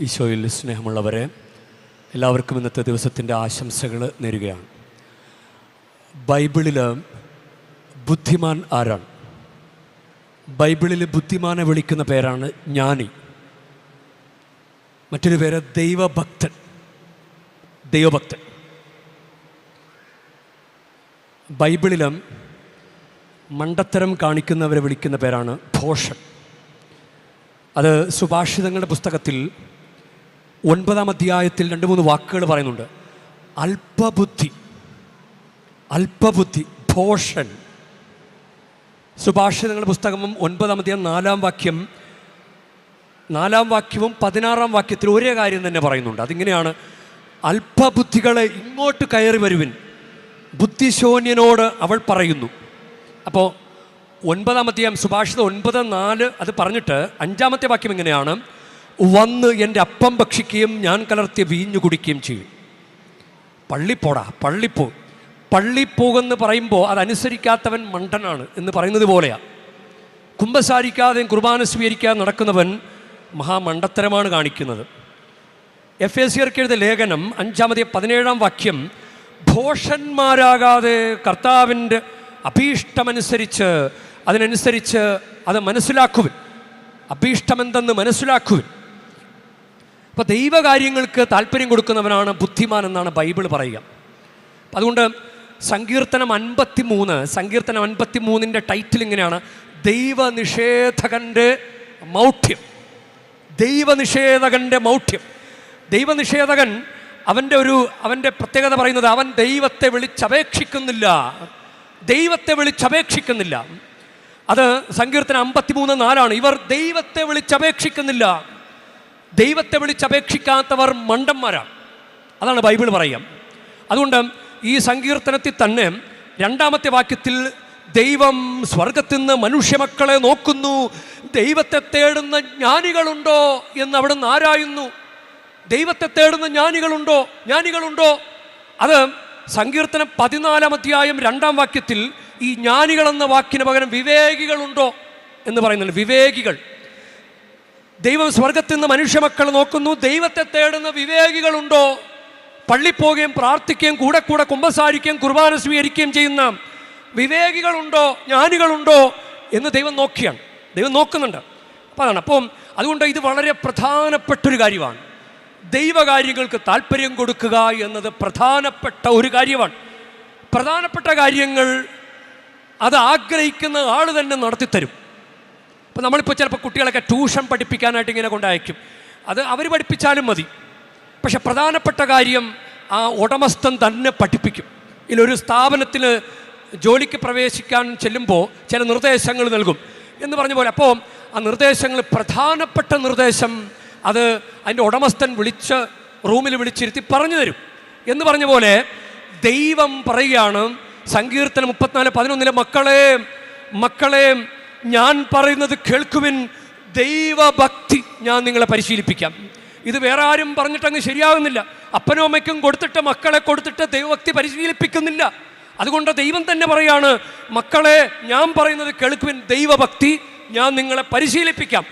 ഈശോയിൽ സ്നേഹമുള്ളവരെ എല്ലാവർക്കും ഇന്നത്തെ ദിവസത്തിന്റെ ആശംസകൾ നേരുകയാണ്. ബൈബിളിൽ ബുദ്ധിമാൻ ആരാണ്? ബൈബിളിൽ ബുദ്ധിമാനെ വിളിക്കുന്ന പേരാണ് ജ്ഞാനി. മറ്റൊരു പേര് ദൈവഭക്തൻ. ദൈവഭക്തൻ. ബൈബിളിലും മണ്ടത്തരം കാണിക്കുന്നവരെ വിളിക്കുന്ന പേരാണ് ഭോഷൻ അത് സുഭാഷിതങ്ങളുടെ പുസ്തകത്തിൽ ഒൻപതാം അധ്യായത്തിൽ രണ്ട് മൂന്ന് വാക്കുകൾ പറയുന്നുണ്ട്. അല്പബുദ്ധി അല്പബുദ്ധി ഭോഷൻ. സുഭാഷിതങ്ങളുടെ പുസ്തകവും ഒൻപതാം അധ്യായം നാലാം വാക്യം. നാലാം വാക്യവും പതിനാറാം വാക്യത്തിൽ ഒരേ കാര്യം തന്നെ പറയുന്നുണ്ട്. അതിങ്ങനെയാണ് അല്പബുദ്ധികളെ ഇങ്ങോട്ട് കയറി വരുവിൻ. ബുദ്ധിശൂന്യനോട് അവൾ പറയുന്നു. അപ്പോൾ ഒൻപതാം അധ്യായം സുഭാഷിതം ഒൻപത് നാല് അത് പറഞ്ഞിട്ട് അഞ്ചാമത്തെ വാക്യം ഇങ്ങനെയാണ്. വന്ന് എന്റെ അപ്പം ഭക്ഷിക്കുകയും ഞാൻ കലർത്തിയ വീഞ്ഞു കുടിക്കുകയും ചെയ്യും. പള്ളിപ്പോടാ പള്ളിപ്പോ പള്ളിപ്പോകെന്ന് പറയുമ്പോൾ അതനുസരിക്കാത്തവൻ മണ്ടനാണ് എന്ന് പറയുന്നത് പോലെയാണ് കുംഭസാരിക്കാതെയും കുർബാന സ്വീകരിക്കാതെ നടക്കുന്നവൻ മഹാമണ്ടത്തരമാണ് കാണിക്കുന്നത്. എഫ് എ സിയർക്ക് എഴുതിയ ലേഖനം അഞ്ചാമത്തെ പതിനേഴാം വാക്യം ഭോഷന്മാരാകാതെ കർത്താവിന്റെ അഭീഷ്ടമനുസരിച്ച് അതിനനുസരിച്ച് അത് മനസ്സിലാക്കുവിൻ. അഭീഷ്ടമെന്തെന്ന് മനസ്സിലാക്കുവിൻ. അപ്പോൾ ദൈവകാര്യങ്ങൾക്ക് താല്പര്യം കൊടുക്കുന്നവനാണ് ബുദ്ധിമാൻ എന്നാണ് ബൈബിൾ പറയുക. അതുകൊണ്ട് സങ്കീർത്തനം അൻപത്തി മൂന്ന് സങ്കീർത്തനം അൻപത്തി മൂന്നിന്റെ ടൈറ്റിൽ ഇങ്ങനെയാണ്. ദൈവനിഷേധകന്റെ മൗഢ്യം. ദൈവനിഷേധകന്റെ മൗഢ്യം. ദൈവനിഷേധകൻ അവന്റെ ഒരു അവന്റെ പ്രത്യേകത പറയുന്നത് അവൻ ദൈവത്തെ വിളിച്ചപേക്ഷിക്കുന്നില്ല. ദൈവത്തെ വിളിച്ചപേക്ഷിക്കുന്നില്ല. അത് സങ്കീർത്തനം അമ്പത്തിമൂന്ന് നാലാണ്. ഇവർ ദൈവത്തെ വിളിച്ചപേക്ഷിക്കുന്നില്ല. ദൈവത്തെ വിളിച്ചപേക്ഷിക്കാത്തവർ മണ്ടന്മാരാണ് അതാണ് ബൈബിൾ പറയുക. അതുകൊണ്ട് ഈ സങ്കീർത്തനത്തിൽ തന്നെ രണ്ടാമത്തെ വാക്യത്തിൽ ദൈവം സ്വർഗത്തിൽ നിന്ന് മനുഷ്യമക്കളെ നോക്കുന്നു ദൈവത്തെ തേടുന്ന ജ്ഞാനികളുണ്ടോ എന്ന് അവിടെ നിന്ന് ആരായുന്നു? ദൈവത്തെ തേടുന്ന ജ്ഞാനികളുണ്ടോ? ജ്ഞാനികളുണ്ടോ? അത് സങ്കീർത്തനം പതിനാലാം അധ്യായം രണ്ടാം വാക്യത്തിൽ ഈ ജ്ഞാനികൾ എന്ന വാക്കിന് പകരം വിവേകികളുണ്ടോ എന്ന് പറയുന്നുണ്ട്. വിവേകികൾ. ദൈവം സ്വർഗത്തിൽ നിന്ന് മനുഷ്യമക്കൾ നോക്കുന്നു. ദൈവത്തെ തേടുന്ന വിവേകികളുണ്ടോ? പോവുകയും പ്രാർത്ഥിക്കുകയും കൂടെ കൂടെ കുമ്പസാരിക്കുകയും കുർബാന സ്വീകരിക്കുകയും ചെയ്യുന്ന വിവേകികളുണ്ടോ? ജ്ഞാനികളുണ്ടോ? എന്ന് ദൈവം നോക്കിയാണ്. ദൈവം നോക്കുന്നുണ്ട്. അപ്പോൾ അതാണ്. അപ്പം അതുകൊണ്ട് ഇത് വളരെ പ്രധാനപ്പെട്ടൊരു കാര്യമാണ്. ദൈവകാര്യങ്ങൾക്ക് താല്പര്യം കൊടുക്കുക എന്നത് പ്രധാനപ്പെട്ട ഒരു കാര്യമാണ്. പ്രധാനപ്പെട്ട കാര്യങ്ങൾ അത് ആഗ്രഹിക്കുന്ന ആൾ തന്നെ നടത്തിത്തരും. അപ്പോൾ നമ്മളിപ്പോൾ ചിലപ്പോൾ കുട്ടികളൊക്കെ ട്യൂഷൻ പഠിപ്പിക്കാനായിട്ട് ഇങ്ങനെ കൊണ്ടയക്കും. അത് അവർ പഠിപ്പിച്ചാലും മതി. പക്ഷെ പ്രധാനപ്പെട്ട കാര്യം ആ ഉടമസ്ഥൻ തന്നെ പഠിപ്പിക്കും. ഇതിലൊരു സ്ഥാപനത്തിൽ ജോലിക്ക് പ്രവേശിക്കാൻ ചെല്ലുമ്പോൾ ചില നിർദ്ദേശങ്ങൾ നൽകും. എന്ന് പറഞ്ഞ പോലെ അപ്പോൾ ആ നിർദ്ദേശങ്ങൾ പ്രധാനപ്പെട്ട നിർദ്ദേശം അത് അതിന്റെ ഉടമസ്ഥൻ വിളിച്ച് റൂമിൽ വിളിച്ചിരുത്തി പറഞ്ഞു തരും. എന്ന് പറഞ്ഞ പോലെ ദൈവം പറയുകയാണ് സങ്കീർത്തനം മുപ്പത്തിനാല് പതിനൊന്നിലെ മക്കളെ മക്കളെ ഞാൻ പറയുന്നത് കേൾക്കുവിൻ. ദൈവഭക്തി ഞാൻ നിങ്ങളെ പരിശീലിപ്പിക്കാം. ഇത് വേറെ ആരും പറഞ്ഞിട്ടങ്ങ് ശരിയാകുന്നില്ല അപ്പനും അമ്മയ്ക്കും കൊടുത്തിട്ട് മക്കളെ കൊടുത്തിട്ട് ദൈവഭക്തി പരിശീലിപ്പിക്കുന്നില്ല. അതുകൊണ്ട് ദൈവം തന്നെ പറയാണ് മക്കളെ ഞാൻ പറയുന്നത് കേൾക്കുവിൻ. ദൈവഭക്തി ഞാൻ നിങ്ങളെ പരിശീലിപ്പിക്കാം.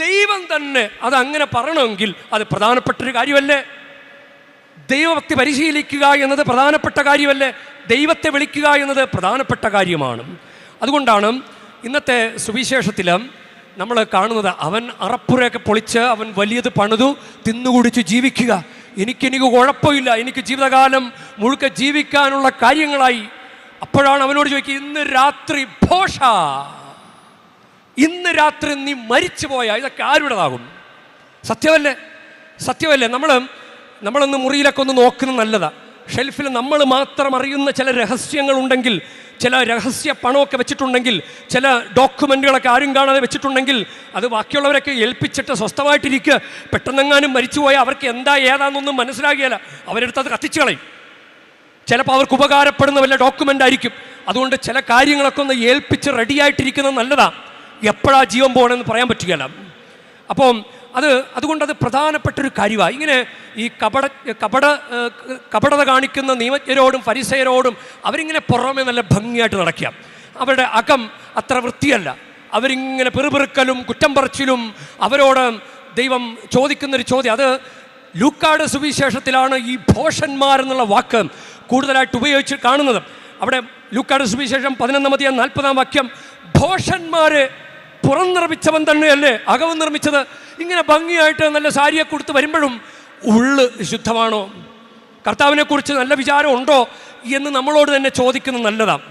ദൈവം തന്നെ അത് അങ്ങനെ പറയണമെങ്കിൽ അത് പ്രധാനപ്പെട്ടൊരു കാര്യമല്ലേ? ദൈവഭക്തി പരിശീലിക്കുക എന്നത് പ്രധാനപ്പെട്ട കാര്യമല്ലേ? ദൈവത്തെ വിളിക്കുക എന്നത് പ്രധാനപ്പെട്ട കാര്യമാണ്. അതുകൊണ്ടാണ് ഇന്നത്തെ സുവിശേഷത്തിൽ നമ്മൾ കാണുന്നത് അവൻ അറപ്പുരയൊക്കെ പൊളിച്ച് അവൻ വലിയത് പണിതു തിന്നുകുടിച്ച് ജീവിക്കുക. എനിക്കെനിക്ക് കുഴപ്പമില്ല. എനിക്ക് ജീവിതകാലം മുഴുക്ക ജീവിക്കാനുള്ള കാര്യങ്ങളായി. അപ്പോഴാണ് അവനോട് ചോദിക്കുക ഇന്ന് രാത്രി ഭോഷ. ഇന്ന് രാത്രി നീ മരിച്ചു പോയാൽ ഇതൊക്കെ ആരുടേതാകും? സത്യമല്ലേ? സത്യമല്ലേ? നമ്മൾ നമ്മളൊന്ന് മുറിയിലൊക്കെ ഒന്ന് നോക്കുന്നത് നല്ലതാണ് ഷെൽഫിൽ നമ്മൾ മാത്രം അറിയുന്ന ചില രഹസ്യങ്ങളുണ്ടെങ്കിൽ ചില രഹസ്യ പണമൊക്കെ വെച്ചിട്ടുണ്ടെങ്കിൽ ചില ഡോക്യുമെന്റുകളൊക്കെ ആരും കാണാതെ വെച്ചിട്ടുണ്ടെങ്കിൽ അത് ബാക്കിയുള്ളവരൊക്കെ ഏൽപ്പിച്ചിട്ട് സ്വസ്ഥമായിട്ടിരിക്കുക. പെട്ടെന്നെങ്ങാനും മരിച്ചുപോയാൽ അവർക്ക് എന്താ ഏതാണെന്നൊന്നും മനസ്സിലാകിയല്ല അവരെടുത്ത് അത് കത്തിച്ചു കളയും ചിലപ്പോൾ അവർക്ക് ഉപകാരപ്പെടുന്ന വല്ല ഡോക്യുമെന്റ് ആയിരിക്കും. അതുകൊണ്ട് ചില കാര്യങ്ങളൊക്കെ ഒന്ന് ഏൽപ്പിച്ച് റെഡിയായിട്ടിരിക്കുന്നത് നല്ലതാണ് എപ്പോഴാ ജീവൻ പോകണമെന്ന് പറയാൻ പറ്റുകയില്ല. അപ്പം അത് അതുകൊണ്ട് അത് പ്രധാനപ്പെട്ടൊരു കാര്യമാണ് ഇങ്ങനെ ഈ കപട കപട കപടത കാണിക്കുന്ന നിയമജ്ഞരോടും പരിസയരോടും അവരിങ്ങനെ പുറമെ നല്ല ഭംഗിയായിട്ട് നടക്കുക. അവരുടെ അകം അത്ര വൃത്തിയല്ല. അവരിങ്ങനെ പെറുപെറുക്കലും കുറ്റം പറച്ചിലും അവരോട് ദൈവം ചോദിക്കുന്നൊരു ചോദ്യം. അത് ലൂക്കാട് സുവിശേഷത്തിലാണ് ഈ ഭോഷന്മാരെന്നുള്ള വാക്ക് കൂടുതലായിട്ട് ഉപയോഗിച്ച് കാണുന്നത്. അവിടെ ലൂക്കാട് സുവിശേഷം പതിനൊന്നാം അധികം നാൽപ്പതാം വാക്യം ഭോഷന്മാരെ പുറം നിർമ്മിച്ചവൻ തന്നെയല്ലേ? അകവും നിർമ്മിച്ചത് ഇങ്ങനെ ഭംഗിയായിട്ട് നല്ല സാരിയെ കൊടുത്ത് വരുമ്പോഴും ഉള്ള് ശുദ്ധമാണോ? കർത്താവിനെക്കുറിച്ച് നല്ല വിചാരം ഉണ്ടോ എന്ന് നമ്മളോട് തന്നെ ചോദിക്കുന്നത് നല്ലതാണ്.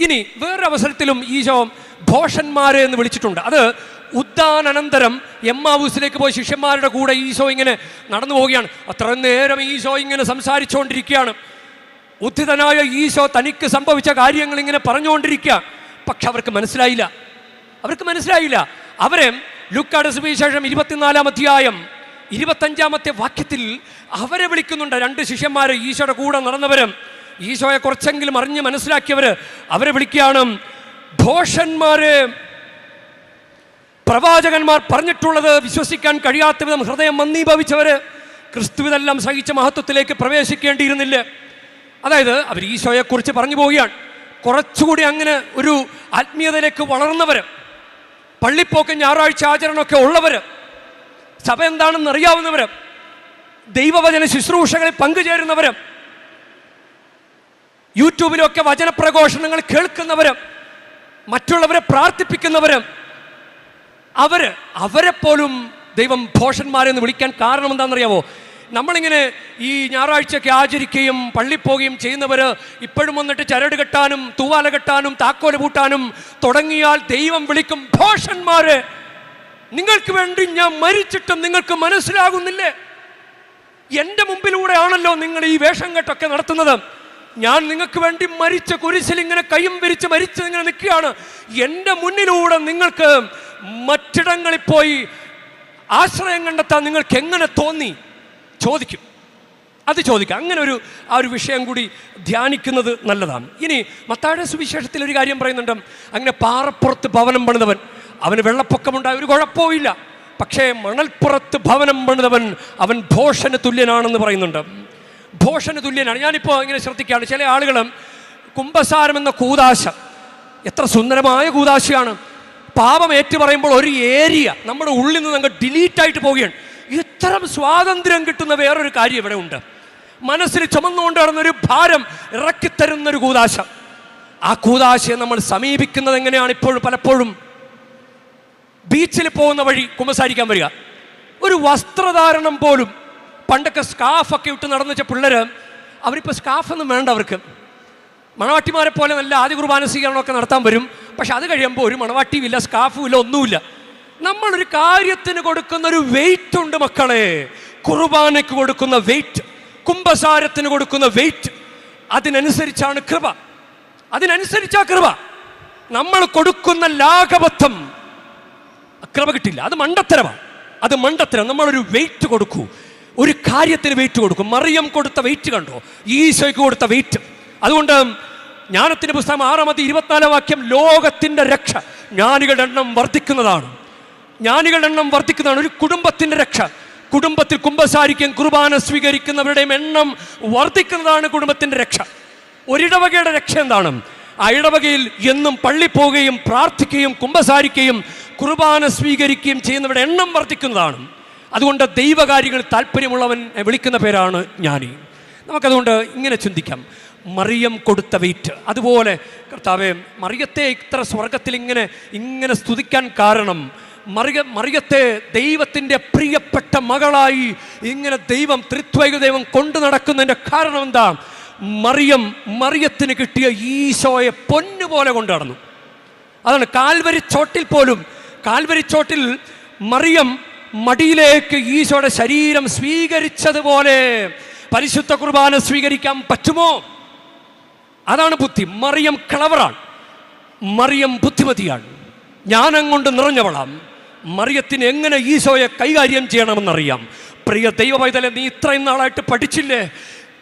ഇനി വേറൊരു അവസരത്തിലും ഈശോ ഭോഷന്മാരെ എന്ന് വിളിച്ചിട്ടുണ്ട്. അത് ഉദ്ദാനന്തരം എം ഹൗസിലേക്ക് പോയി ശിഷ്യന്മാരുടെ കൂടെ ഈശോ ഇങ്ങനെ നടന്നു പോവുകയാണ്. അത്ര നേരം ഈശോ ഇങ്ങനെ സംസാരിച്ചുകൊണ്ടിരിക്കുകയാണ്. ഉദ്ധിതനായ ഈശോ തനിക്ക് സംഭവിച്ച കാര്യങ്ങൾ ഇങ്ങനെ പറഞ്ഞുകൊണ്ടിരിക്കുക. പക്ഷെ അവർക്ക് മനസ്സിലായില്ല. അവർക്ക് മനസ്സിലായില്ല. അവരെ ലുക്കാട് സുവിശേഷം ഇരുപത്തിനാലാം അധ്യായം ഇരുപത്തഞ്ചാമത്തെ വാക്യത്തിൽ അവരെ വിളിക്കുന്നുണ്ട്. രണ്ട് ശിഷ്യന്മാർ ഈശോയുടെ കൂടെ നടന്നവരും ഈശോയെ കുറച്ചെങ്കിലും അറിഞ്ഞ് മനസ്സിലാക്കിയവർ അവരെ വിളിക്കുകയാണ്. ഭോഷന്മാരെ പ്രവാചകന്മാർ പറഞ്ഞിട്ടുള്ളത് വിശ്വസിക്കാൻ കഴിയാത്ത വിധം ഹൃദയം മന്ദീഭവിച്ചവര് ക്രിസ്തുവിതെല്ലാം സഹിച്ച മഹത്വത്തിലേക്ക് പ്രവേശിക്കേണ്ടിയിരുന്നില്ല. അതായത് അവർ ഈശോയെക്കുറിച്ച് പറഞ്ഞു പോവുകയാണ്. കുറച്ചുകൂടി അങ്ങനെ ഒരു ആത്മീയതയിലേക്ക് വളർന്നവര് പള്ളിപ്പോക്ക് ഞായറാഴ്ച ആചരണമൊക്കെ ഉള്ളവർ സഭ എന്താണെന്ന് അറിയാവുന്നവർ ദൈവവചന ശുശ്രൂഷകളിൽ പങ്കുചേരുന്നവർ യൂട്യൂബിലൊക്കെ വചനപ്രഘോഷണങ്ങൾ കേൾക്കുന്നവർ മറ്റുള്ളവരെ പ്രാർത്ഥിപ്പിക്കുന്നവർ അവർ അവരെ പോലും ദൈവം ഭോഷന്മാരെ എന്ന് വിളിക്കാൻ കാരണം എന്താണെന്നറിയാവോ നമ്മളിങ്ങനെ ഈ ഞായറാഴ്ചയൊക്കെ ആചരിക്കുകയും പള്ളി പോവുകയും ചെയ്യുന്നവർ ഇപ്പോഴും വന്നിട്ട് ചരട് കെട്ടാനും തൂവാല കെട്ടാനും താക്കോൽ പൂട്ടാനും തുടങ്ങിയാൽ ദൈവം വിളിക്കും ഭോഷന്മാരെ നിങ്ങൾക്ക് വേണ്ടി ഞാൻ മരിച്ചിട്ടും നിങ്ങൾക്ക് മനസ്സിലാകുന്നില്ലേ? എന്റെ മുമ്പിലൂടെയാണല്ലോ നിങ്ങൾ ഈ വേഷം കെട്ടൊക്കെ നടത്തുന്നത്. ഞാൻ നിങ്ങൾക്ക് വേണ്ടി മരിച്ച കുരിശിൽ ഇങ്ങനെ കൈയും വിരിച്ച് മരിച്ച് ഇങ്ങനെ നിൽക്കുകയാണ്. എന്റെ മുന്നിലൂടെ നിങ്ങൾക്ക് മറ്റിടങ്ങളിൽ പോയി ആശ്രയം കണ്ടെത്താൻ നിങ്ങൾക്ക് എങ്ങനെ തോന്നി? ചോദിക്കും. അത് ചോദിക്കാം. അങ്ങനെ ഒരു ആ ഒരു വിഷയം കൂടി ധ്യാനിക്കുന്നത് നല്ലതാണ്. ഇനി മത്താഴ സുവിശേഷത്തിൽ ഒരു കാര്യം പറയുന്നുണ്ട്. അങ്ങനെ പാറപ്പുറത്ത് ഭവനം പണിതവൻ അവന് വെള്ളപ്പൊക്കമുണ്ടായ ഒരു കുഴപ്പവും പക്ഷേ മണൽപ്പുറത്ത് ഭവനം പണിതവൻ അവൻ ഭോഷന് തുല്യനാണെന്ന് പറയുന്നുണ്ട്. ഭോഷന് തുല്യനാണ്. ഞാനിപ്പോൾ ഇങ്ങനെ ശ്രദ്ധിക്കുകയാണ്. ചില ആളുകൾ കുംഭസാരം എന്ന കൂതാശ എത്ര സുന്ദരമായ കൂതാശയാണ്. പാപം ഏറ്റു പറയുമ്പോൾ ഒരു ഏരിയ നമ്മുടെ ഉള്ളിൽ നിന്ന് അങ്ങ് ഡിലീറ്റായിട്ട് പോവുകയാണ്. ഇത്തരം സ്വാതന്ത്ര്യം കിട്ടുന്ന വേറൊരു കാര്യം ഇവിടെ ഉണ്ട്. മനസ്സിൽ ചുമന്നുകൊണ്ട് നടന്നൊരു ഭാരം ഇറക്കിത്തരുന്നൊരു കൂതാശ. ആ കൂതാശയെ നമ്മൾ സമീപിക്കുന്നത് എങ്ങനെയാണ് ഇപ്പോഴും പലപ്പോഴും? ബീച്ചിൽ പോകുന്ന വഴി കുമ്പസാരിക്കാൻ വരിക. ഒരു വസ്ത്രധാരണം പോലും പണ്ടൊക്കെ സ്കാഫൊക്കെ ഇട്ട് നടന്നു വെച്ച പിള്ളേർ അവരിപ്പോൾ സ്കാഫൊന്നും വേണ്ട അവർക്ക്. മണവാട്ടിമാരെ പോലെ നല്ല ആദ്യ കുർബാന സ്വീകരണമൊക്കെ നടത്താൻ വരും. പക്ഷെ അത് കഴിയുമ്പോൾ ഒരു മണവാട്ടിയും ഇല്ല സ്കാഫും ഇല്ല ഒന്നുമില്ല. നമ്മളൊരു കാര്യത്തിന് കൊടുക്കുന്ന ഒരു വെയിറ്റ് ഉണ്ട് മക്കളെ. കുർബാനയ്ക്ക് കൊടുക്കുന്ന വെയിറ്റ് കുംഭസാരത്തിന് കൊടുക്കുന്ന വെയിറ്റ് അതിനനുസരിച്ചാണ് കൃപ. അതിനനുസരിച്ചാ കൃപ. നമ്മൾ കൊടുക്കുന്ന ലാഘവത്വം. കൃപ കിട്ടില്ല. അത് മണ്ടത്തരമാണ് അത് മണ്ടത്തരം. നമ്മളൊരു വെയിറ്റ് കൊടുക്കൂ. ഒരു കാര്യത്തിന് വെയിറ്റ് കൊടുക്കും. മറിയം കൊടുത്ത വെയിറ്റ് കണ്ടോ? ഈശോയ്ക്ക് കൊടുത്ത വെയിറ്റ് അതുകൊണ്ട് ജ്ഞാനത്തിന്റെ പുസ്തകം ആറാമത്തെ ഇരുപത്തിനാലാം വാക്യം ലോകത്തിന്റെ രക്ഷ. ജ്ഞാനികളുടെ എണ്ണം വർദ്ധിക്കുന്നതാണ്. ജ്ഞാനികളുടെ എണ്ണം വർദ്ധിക്കുന്നതാണ്. ഒരു കുടുംബത്തിന്റെ രക്ഷ. കുടുംബത്തിൽ കുംഭസാരിക്കും കുർബാന സ്വീകരിക്കുന്നവരുടെയും എണ്ണം വർദ്ധിക്കുന്നതാണ് കുടുംബത്തിന്റെ രക്ഷ. ഒരിടവകയുടെ രക്ഷ എന്താണ്? ആ ഇടവകയിൽ എന്നും പള്ളി പോവുകയും പ്രാർത്ഥിക്കുകയും കുംഭസാരിക്കുകയും കുർബാന സ്വീകരിക്കുകയും ചെയ്യുന്നവരുടെ എണ്ണം വർദ്ധിക്കുന്നതാണ്. അതുകൊണ്ട് ദൈവകാര്യങ്ങളിൽ താല്പര്യമുള്ളവൻ വിളിക്കുന്ന പേരാണ് ജ്ഞാനി. നമുക്കതുകൊണ്ട് ഇങ്ങനെ ചിന്തിക്കാം. മറിയം കൊടുത്ത വെയിറ്റ്. അതുപോലെ കർത്താവെ മറിയത്തെ ഇത്ര സ്വർഗത്തിൽ ഇങ്ങനെ ഇങ്ങനെ സ്തുതിക്കാൻ കാരണം മറിയ മറിയത്തെ ദൈവത്തിന്റെ പ്രിയപ്പെട്ട മകളായി ഇങ്ങനെ ദൈവം ത്രിത്വൈക ദൈവം കൊണ്ടു നടക്കുന്നതിന്റെ കാരണം എന്താ മറിയം മറിയത്തിന് കിട്ടിയ ഈശോയെ പൊന്നുപോലെ കൊണ്ടു നടന്നു. അതാണ് കാൽവരി ചോട്ടിൽ പോലും കാൽവരി ചോട്ടിൽ മറിയം മടിയിലേക്ക് ഈശോയുടെ ശരീരം സ്വീകരിച്ചതുപോലെ പരിശുദ്ധ കുർബാന സ്വീകരിക്കാൻ പറ്റുമോ? അതാണ് ബുദ്ധി. മറിയം ക്ലവറാണ് മറിയം ബുദ്ധിമതിയാണ്. ജ്ഞാനം കൊണ്ട് നിറഞ്ഞവളാം മറിയത്തിന് എങ്ങനെ ഈശോയെ കൈകാര്യം ചെയ്യണമെന്നറിയാം? പ്രിയ ദൈവവൈതലെ നീ ഇത്രയും നാളായിട്ട് പഠിച്ചില്ലേ?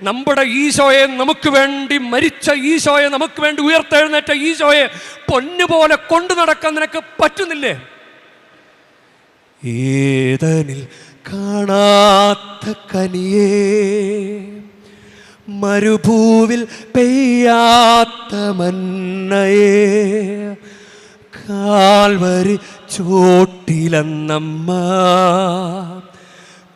നമ്മുടെ ഈശോയെ നമുക്ക് വേണ്ടി മരിച്ച ഈശോയെ നമുക്ക് വേണ്ടി ഉയർത്തെഴുന്നേറ്റ ഈശോയെ പൊന്നുപോലെ കൊണ്ടു നടക്കാൻ നിനക്ക് പറ്റുന്നില്ലേ? ഏതനിൽ കാണാത്ത കനിയേ മരുഭൂവിൽ പെയ്യാത്ത മന്നയേ കാൽവരി ചോട്ടിലെന്നമ്മ.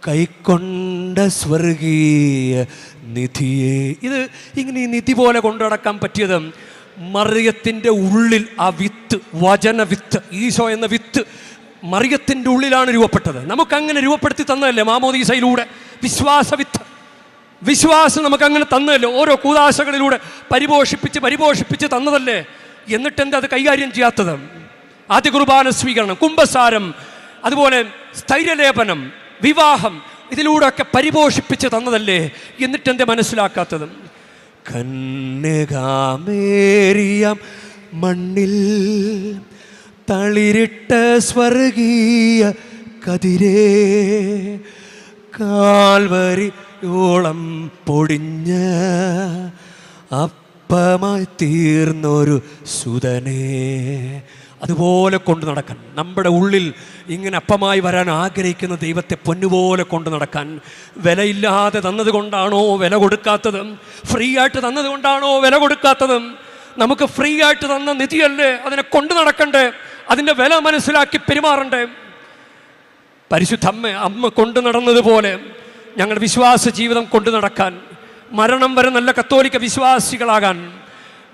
കൈക്കൊണ്ട സ്വർഗീയ നിധിയെ. ഇത് ഇങ്ങനെ ഈ നിധി പോലെ കൊണ്ടുനടക്കാൻ പറ്റിയത് മറിയത്തിന്റെ ഉള്ളിൽ ആ വിത്ത് വചന വിത്ത് ഈശോ എന്ന വിത്ത് മറിയത്തിന്റെ ഉള്ളിലാണ് രൂപപ്പെട്ടത്. നമുക്കങ്ങനെ രൂപപ്പെടുത്തി തന്നതല്ലേ മാമോദീസയിലൂടെ? വിശ്വാസ വിത്ത്. വിശ്വാസം നമുക്ക് അങ്ങനെ തന്നതല്ലേ? ഓരോ കൂതാശകളിലൂടെ പരിപോഷിപ്പിച്ച് പരിപോഷിപ്പിച്ച് തന്നതല്ലേ? എന്നിട്ടെന്താ അത് കൈകാര്യം ചെയ്യാത്തത്? ആദ്യ കുർബാന സ്വീകരണം കുംഭസാരം അതുപോലെ സ്ഥൈര്യലേപനം വിവാഹം ഇതിലൂടെ ഒക്കെ പരിപോഷിപ്പിച്ച് തന്നതല്ലേ എന്നിട്ട് എന്റെ മനസ്സിലാക്കാത്തത്? കന്യകാമേറിയം മണ്ണിൽ തളിരിട്ട സ്വർഗീയ കതിരേ കാൽവരിയോളം പൊടിഞ്ഞ അപ്പമായി തീർന്നൊരു സുതനേ അതുപോലെ കൊണ്ടു നടക്കാൻ. നമ്മുടെ ഉള്ളിൽ ഇങ്ങനെ അപ്പമായി വരാൻ ആഗ്രഹിക്കുന്ന ദൈവത്തെ പൊന്നുപോലെ കൊണ്ടു നടക്കാൻ. വിലയില്ലാതെ തന്നത് കൊണ്ടാണോ വില കൊടുക്കാത്തത്? ഫ്രീ ആയിട്ട് തന്നത് കൊണ്ടാണോ വില കൊടുക്കാത്തത്? നമുക്ക് ഫ്രീ ആയിട്ട് തന്ന നിധിയല്ലേ അതിനെ കൊണ്ടു നടക്കണ്ടേ? അതിന്റെ വില മനസ്സിലാക്കി പെരുമാറണ്ടേ? പരിശുദ്ധ അമ്മ അമ്മ കൊണ്ടു നടന്നതുപോലെ ഞങ്ങളുടെ വിശ്വാസ ജീവിതം കൊണ്ടു നടക്കാൻ മരണം വരെ നല്ല കത്തോലിക്ക വിശ്വാസികളാകാൻ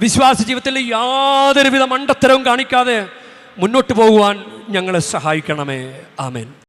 വിശ്വാസ ജീവിതത്തിൽ യാതൊരുവിധ മണ്ടത്തരവും കാണിക്കാതെ മുന്നോട്ട് പോകുവാൻ ഞങ്ങളെ സഹായിക്കണമേ. ആമേൻ.